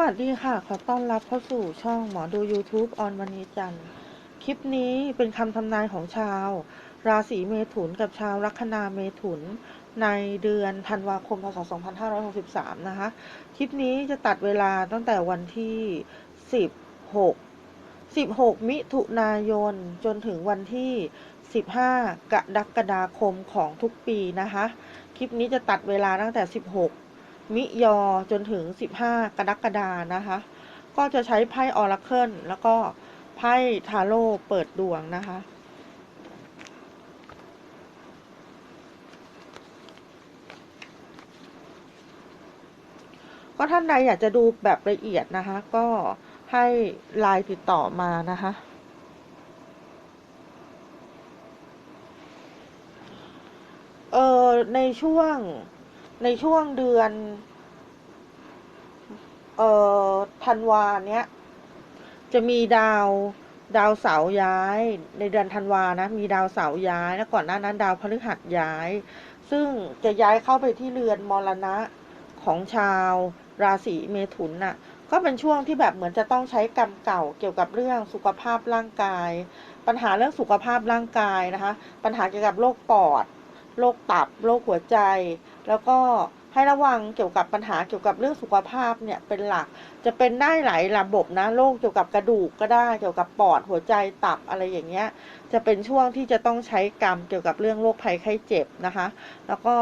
วัสดีค่ะ ขอต้อนรับเข้าสู่ช่องหมอดู YouTube ออนวันนี้จันทร์ คลิปนี้เป็นคำทำนายของชาว ราศีเมถุนกับชาวลัคนาเมถุน ในเดือนธันวาคมพศ 2563 นะคะ คลิปนี้จะตัดเวลาตั้งแต่วันที่ 16 16 มิถุนายน จนถึงวันที่ 15 กรกฎาคมของทุกปีนะคะ คลิปนี้จะตัดเวลาตั้งแต่ 16 มิยอจนถึง 15 กรกฎานะคะ ก็จะใช้ไพ่ออราเคิลแล้วก็ไพ่ทาโร่เปิดดวงนะคะ ก็ท่านใดอยากจะดูแบบละเอียดนะคะ ก็ให้ไลน์ติดต่อมานะคะเออในช่วง ในช่วงเดือนเอ่อธันวาเนี้ย จะมีดาวดาวเสาย้าย ในเดือนธันวานะ มีดาวเสาย้าย แล้วก่อนหน้านั้น ดาวพฤหัสย้าย ซึ่งจะย้ายเข้าไปที่เรือนมรณะของชาวราศีเมถุนน่ะ ก็เป็นช่วงที่แบบเหมือนจะต้องใช้กรรมเก่าเกี่ยวกับเรื่องสุขภาพร่างกาย ปัญหาเรื่องสุขภาพร่างกายนะคะ ปัญหาเกี่ยวกับโรคปอด โรคตับ โรคหัวใจ แล้วก็ให้ระวังเกี่ยวกับปัญหาเกี่ยวกับเรื่องสุขภาพเนี่ยเป็นหลัก จะเป็นได้หลายระบบนะโรคเกี่ยวกับกระดูกก็ได้เกี่ยวกับปอดหัวใจตับอะไรอย่างเงี้ย จะเป็นช่วงที่จะต้องใช้กรรมเกี่ยวกับเรื่องโรคภัยไข้เจ็บนะคะ แล้วก็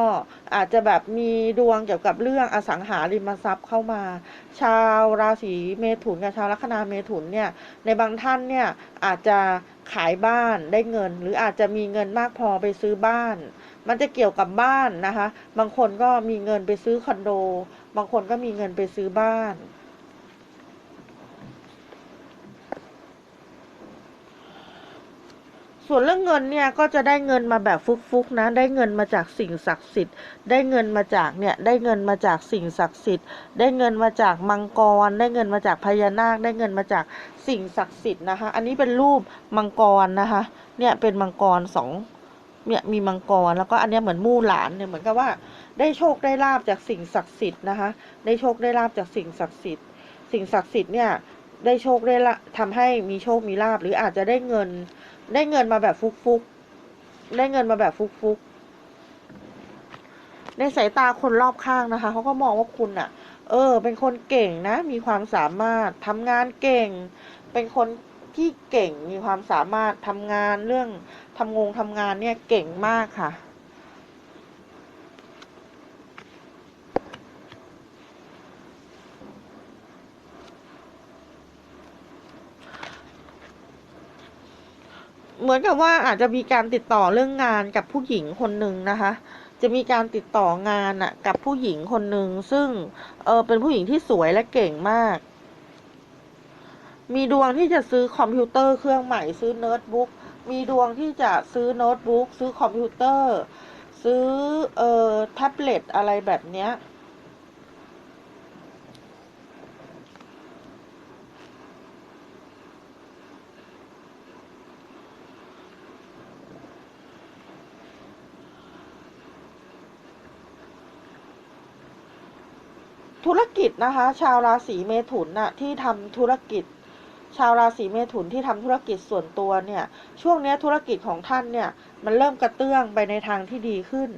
อาจจะแบบมีดวงเกี่ยวกับเรื่องอสังหาริมทรัพย์เข้ามา ชาวราศีเมถุนกับชาวลัคนาเมถุนเนี่ยในบางท่านเนี่ยอาจจะขายบ้านได้เงิน หรืออาจจะมีเงินมากพอไปซื้อบ้าน มันจะเกี่ยวกับบ้านนะคะ บางคนก็มีเงินไปซื้อคอนโด บางคนก็มีเงินไปซื้อบ้าน ส่วนเรื่องเงินเนี่ยก็จะได้เงินมาแบบฟุกๆนะ ได้เงินมาจากสิ่งศักดิ์สิทธิ์ ได้เงินมาจากเนี่ย ได้เงินมาจากสิ่งศักดิ์สิทธิ์ ได้เงินมาจากมังกร ได้เงินมาจากพญานาค ได้เงินมาจากสิ่งศักดิ์สิทธิ์นะคะ อันนี้เป็นรูปมังกรนะคะ เนี่ยเป็นมังกรสอง เนี่ยมีมังกรแล้วก็อันเนี้ยเหมือนมู่หลานเนี่ยเหมือนกับว่า ได้โชคได้ลาบจากสิ่งศักดิ์สิทธิ์นะคะ ได้โชคได้ลาบจากสิ่งศักดิ์สิทธิ์ สิ่งศักดิ์สิทธิ์เนี่ยได้โชคได้ละทำให้มีโชคมีลาบหรืออาจจะได้เงิน ได้เงินมาแบบฟุกๆได้เงินมาแบบฟุกๆในสายตาคนรอบข้างนะคะเขาก็มองว่าคุณอะเออ เป็นคนเก่งนะ มีความสามารถทำงานเก่ง เป็นคน ที่เก่งมีความสามารถทำงานเรื่องทำงงทำงานเนี่ยเก่งมากค่ะ เหมือนกับว่าอาจจะมีการติดต่อเรื่องงานกับผู้หญิงคนหนึ่งนะคะจะมีการติดต่องานอะกับผู้หญิงคนหนึ่งซึ่งเออเป็นผู้หญิงที่สวยและเก่งมาก มีดวงที่จะซื้อคอมพิวเตอร์เครื่องใหม่ซื้อโน้ตบุ๊กมีดวงที่จะซื้อโน้ตบุ๊กซื้อคอมพิวเตอร์ ซื้อเอ่อแท็บเล็ตอะไรแบบเนี้ยธุรกิจนะคะ ชาวราศีเมถุนน่ะ ที่ทำธุรกิจ ชาวราศีเมถุนที่ทำธุรกิจส่วนตัวเนี่ย ช่วงนี้ธุรกิจของท่านเนี่ย มันเริ่มกระเตื้องไปในทางที่ดีขึ้น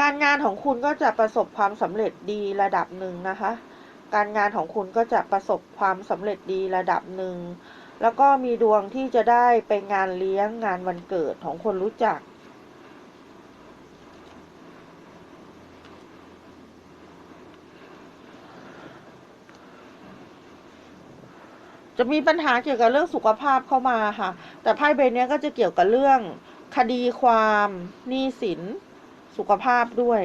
การงานของคุณก็จะประสบความสำเร็จดีระดับหนึ่งนะคะ การงานของคุณก็จะประสบความสำเร็จดีระดับหนึ่ง แล้วก็มีดวงที่จะได้ไปงานเลี้ยงงานวันเกิดของคนรู้จัก จะมีปัญหาเกี่ยวกับเรื่องสุขภาพเข้ามาค่ะ แต่ไพ่ใบนี้ก็จะเกี่ยวกับเรื่องคดีความหนี้สินสุขภาพด้วย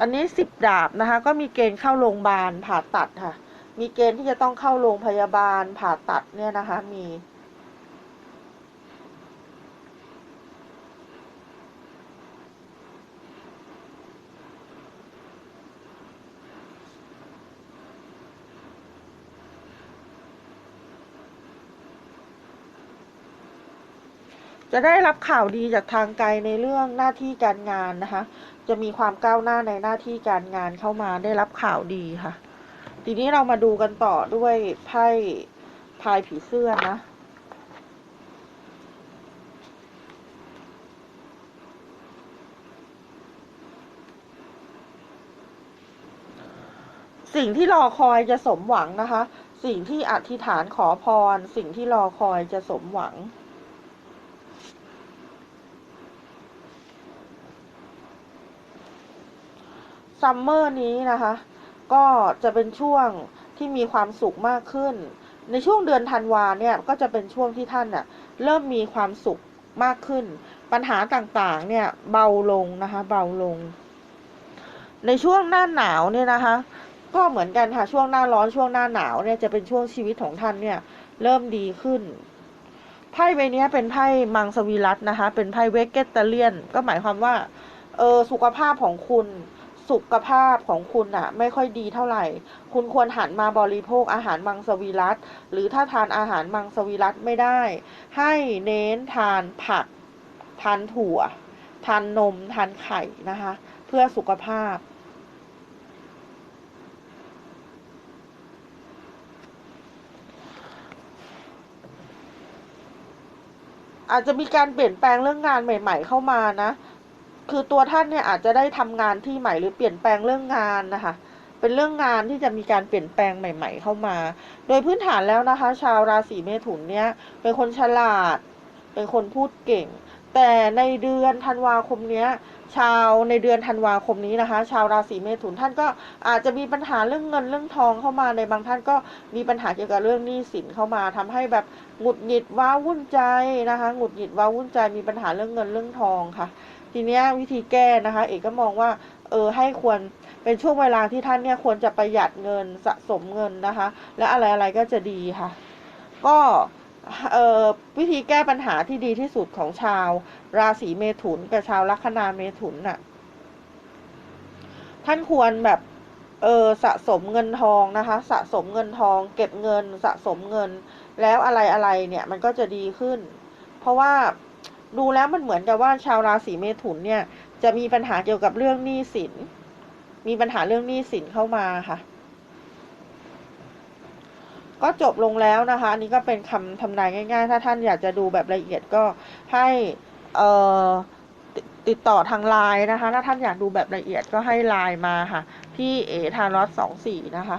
อันนี้สิบดาบนะคะ ก็มีเกณฑ์เข้าโรงพยาบาลผ่าตัดค่ะ มีเกณฑ์ที่จะต้องเข้าโรงพยาบาลผ่าตัดเนี่ยนะคะมีจะได้รับข่าวดีจากทางไกลในเรื่องหน้าที่การงานนะคะ จะมีความก้าวหน้าในหน้าที่การงานเข้ามาได้รับข่าวดีค่ะ ทีนี้เรามาดูกันต่อด้วยไพ่พายผีเสื้อนะสิ่งที่รอคอยจะสมหวังนะคะ สิ่งที่อธิษฐานขอพร สิ่งที่รอคอยจะสมหวัง ซัมเมอร์นี้นะคะ ก็จะเป็นช่วงที่มีความสุขมากขึ้น ในช่วงเดือนธันวาเนี่ยก็จะเป็นช่วงที่ท่านเน่ะเริ่มมีความสุขมากขึ้น ปัญหาต่างๆเนี่ยเบาลงนะคะเบาลง ในช่วงหน้าหนาวเนี่ยนะคะ ก็เหมือนกันค่ะช่วงหน้าร้อนช่วงหน้าหนาวเนี่ยจะเป็นช่วงชีวิตของท่านเนี่ยเริ่มดีขึ้นไพ่ใบนี้เป็นไพ่มังสวิรัตนะคะ เป็นไพ่เวกเกตเตเลียน ก็หมายความว่า เออสุขภาพของคุณ สุขภาพของคุณอะไม่ค่อยดีเท่าไหร่ คุณควรหันมาบริโภคอาหารมังสวิรัต หรือถ้าทานอาหารมังสวิรัตไม่ได้ ให้เน้นทานผัก ทานถั่ว ทานนม ทานไข่นะคะ เพื่อสุขภาพ อาจจะมีการเปลี่ยนแปลงเรื่องงานใหม่ ๆ เข้ามานะ คือตัวท่านเนี่ยอาจจะได้ทำงานที่ใหม่หรือเปลี่ยนแปลงเรื่องงานนะคะ เป็นเรื่องงานที่จะมีการเปลี่ยนแปลงใหม่ ๆ เข้ามา โดยพื้นฐานแล้วนะคะ ชาวราศีเมถุนเนี่ยเป็นคนฉลาด เป็นคนพูดเก่ง แต่ในเดือนธันวาคมเนี้ยชาวในเดือนธันวาคมนี้นะคะ ชาวราศีเมถุนท่านก็อาจจะมีปัญหาเรื่องเงินเรื่องทองเข้ามาในบางท่านก็มีปัญหาเกี่ยวกับเรื่องหนี้สินเข้ามาทำให้แบบหงุดหงิดว้าวุ่นใจนะคะหงุดหงิดว้าวุ่นใจมีปัญหาเรื่องเงินเรื่องทองค่ะ ทีเนี้ยวิธีแก้นะคะ เอกก็มองว่าเออให้ควรเป็นช่วงเวลาที่ท่านเนี่ยควรจะประหยัดเงินสะสมเงินนะคะ และอะไรอะไรก็จะดีค่ะ ก็เออวิธีแก้ปัญหาที่ดีที่สุดของชาว ราศีเมถุนกับชาวลัคนาเมถุนน่ะ ท่านควรแบบเออสะสมเงินทองนะคะ สะสมเงินทอง เก็บเงินสะสมเงิน แล้วอะไรอะไรเนี่ยมันก็จะดีขึ้น เพราะว่า ดูแล้วมันเหมือนกับว่าชาวราศีเมถุนเนี่ย จะมีปัญหาเกี่ยวกับเรื่องหนี้สิน มีปัญหาเรื่องหนี้สินเข้ามาค่ะ ก็จบลงแล้วนะคะ อันนี้ก็เป็นคำทำนายง่ายๆ ถ้าท่านอยากจะดูแบบละเอียดก็ให้เออติติดต่อทางไลน์นะคะ ถ้าท่านอยากดูแบบละเอียดก็ให้ไลน์มาค่ะ ที่เอทารอสสองสี่นะคะ